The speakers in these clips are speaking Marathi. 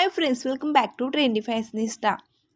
Hi friends welcome back to trendy fashionista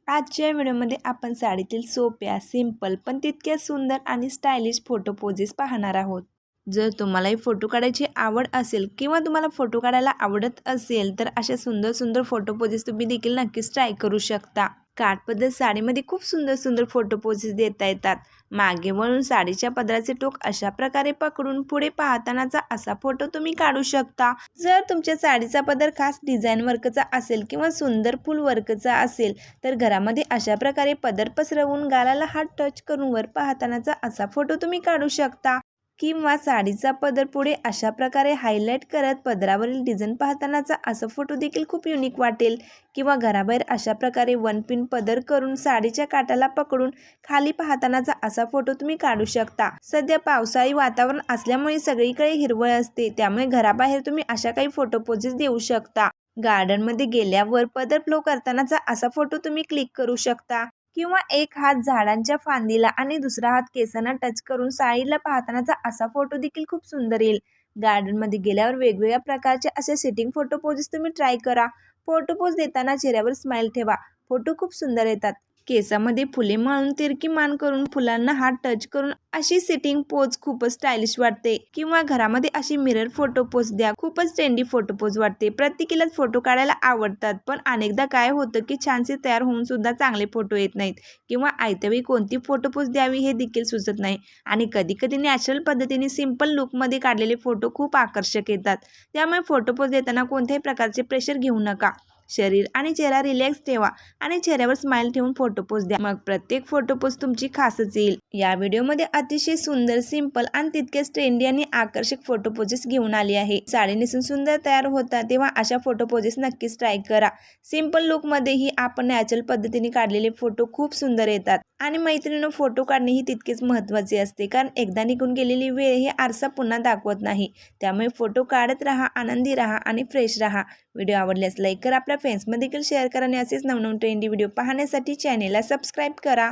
आजच्या व्हिडिओमध्ये आपण साडीतील सोप्या सिंपल पण तितक्या सुंदर आणि स्टायलिश फोटो पोजेस पाहणार आहोत. जर तुम्हालाही फोटो काढायची आवड असेल किंवा तुम्हाला फोटो काढायला आवडत असेल तर अशा सुंदर सुंदर फोटो पोजेस तुम्ही देखील नक्कीच ट्राय करू शकता. काठपदर साडीमध्ये खूप सुंदर सुंदर फोटो पोजेस देता येतात. मागे वळून साडीच्या पदराचे टोक अशा प्रकारे पकडून पुढे पाहतानाचा असा फोटो तुम्ही काढू शकता. जर तुमच्या साडीचा पदर खास डिझाईन वर्कचा असेल किंवा सुंदर फुल वर्कचा असेल तर घरामध्ये अशा प्रकारे पदर पसरवून गालाला हात टच करून वर पाहतानाचा असा फोटो तुम्ही काढू शकता. किंवा साडीचा पदर पुढे अशा प्रकारे हायलाईट करत पदरावरील डिझाईन पाहतानाचा असा फोटो देखील खूप युनिक वाटेल. किंवा घराबाहेर अशा प्रकारे वन पिन पदर करून साडीच्या काटाला पकडून खाली पाहतानाचा असा फोटो तुम्ही काढू शकता. सध्या पावसाळी वातावरण असल्यामुळे सगळीकडे हिरवळ असते. त्यामुळे घराबाहेर तुम्ही अशा काही फोटो पोजेस देऊ शकता. गार्डनमध्ये गेल्यावर पदर फ्लो करतानाचा असा फोटो तुम्ही क्लिक करू शकता. किंवा एक हात झाडांच्या फांदीला आणि दुसरा हात केसांना टच करून साईडला पाहतानाचा असा फोटो देखील खूप सुंदर येईल. गार्डनमध्ये गेल्यावर वेगवेगळ्या प्रकारचे असे सिटिंग फोटो पोजेस तुम्ही ट्राय करा. फोटो पोज देताना चेहऱ्यावर स्माईल ठेवा. फोटो खूप सुंदर येतात. केसामध्ये फुले मळून तिरकी मान करून फुलांना हात टच करून अशी सिटिंग पोज खूपच स्टायलिश वाटते. किंवा घरामध्ये अशी मिरर फोटो पोज द्या. खूपच ट्रेंडी फोटो पोज वाटते. प्रत्येकीलाच फोटो काढायला आवडतात. पण अनेकदा काय होतं की छानसे तयार होऊन सुद्धा चांगले फोटो येत नाहीत. किंवा आयत्यावेळी कोणती फोटो पोज द्यावी हे देखील सुचत नाही. आणि कधी कधी नॅचरल पद्धतीने सिंपल लुकमध्ये काढलेले फोटो खूप आकर्षक येतात. त्यामुळे फोटो पोज देताना कोणत्याही प्रकारचे प्रेशर घेऊ नका. शरीर आणि चेहरा रिलॅक्स ठेवा आणि चेहऱ्यावर स्माईल ठेवून फोटो पोस्ट द्या. मग प्रत्येक फोटो पोस्ट तुमची खासच येईल. या व्हिडिओमध्ये अतिशय सुंदर सिंपल आणि तितकेच ट्रेंडी आणि आकर्षक फोटो पोजेस घेऊन आली आहे. साडी नेसून सुंदर तयार होता तेव्हा अशा फोटो पोजेस नक्कीच ट्राय करा. सिंपल लुकमध्येही आपण नॅचरल पद्धतीने काढलेले फोटो खूप सुंदर येतात. आणि मैत्रिणीनं फोटो काढणे ही तितकेच महत्त्वाचे असते. कारण एकदा निघून गेलेली वेळ हे आरसा पुन्हा दाखवत नाही. त्यामुळे फोटो काढत राहा आनंदी राहा आणि फ्रेश राहा. व्हिडिओ आवडल्यास लाईक करा. आपल्या फ्रेंड्समध्ये देखील शेअर करा आणि असेच नवनवीन ट्रेंडी व्हिडिओ पाहण्यासाठी चॅनेलला सबस्क्राईब करा.